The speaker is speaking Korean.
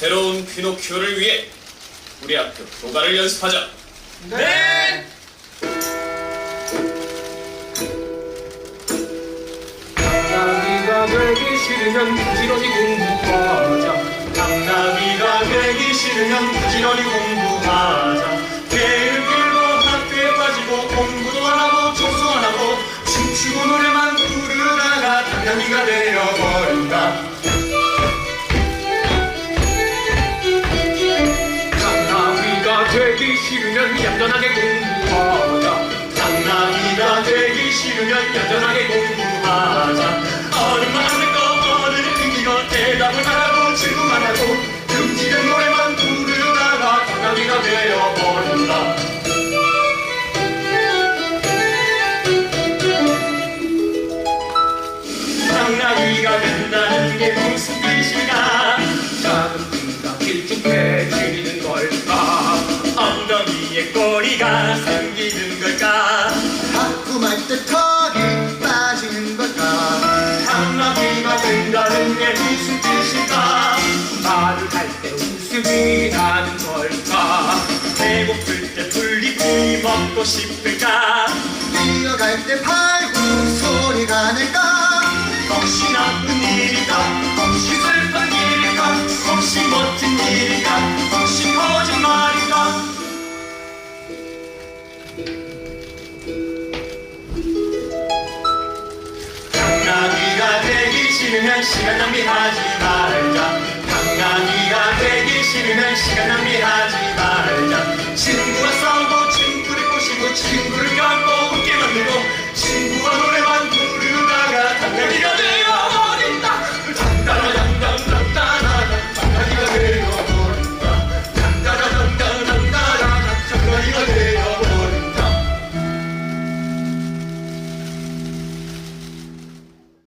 새로운 피노키오를 위해 우리 학교 교가를 연습하자. 네. 당나귀가 되기 싫으면 부지런히 공부하자 당나귀가 되기 싫으면 부지런히 공부하자 끌고 학교에 빠지고 공부도 안 하고 청소 안 하고 춤추고 노래만 부르다가 당나귀가 되어 되기 싫으면 얌전하게 공부하자. 당나귀가 되기 싫으면 얌전하게 공부하자 생기는 걸까? 때 턱이 빠지는 걸까? 당나귀가 된다는 게 무슨 뜻일까? 말을 할 때 웃음이 나는 걸까? 배고플 때 풀잎이 먹고 싶을까? 뛰어갈 때 팔고 소리가 날까? 혹시 나쁜 일일까 당나귀가 되기 싫으면 시간 낭비하지 말자. 당나귀가 되기 싫으면 시간 낭비하지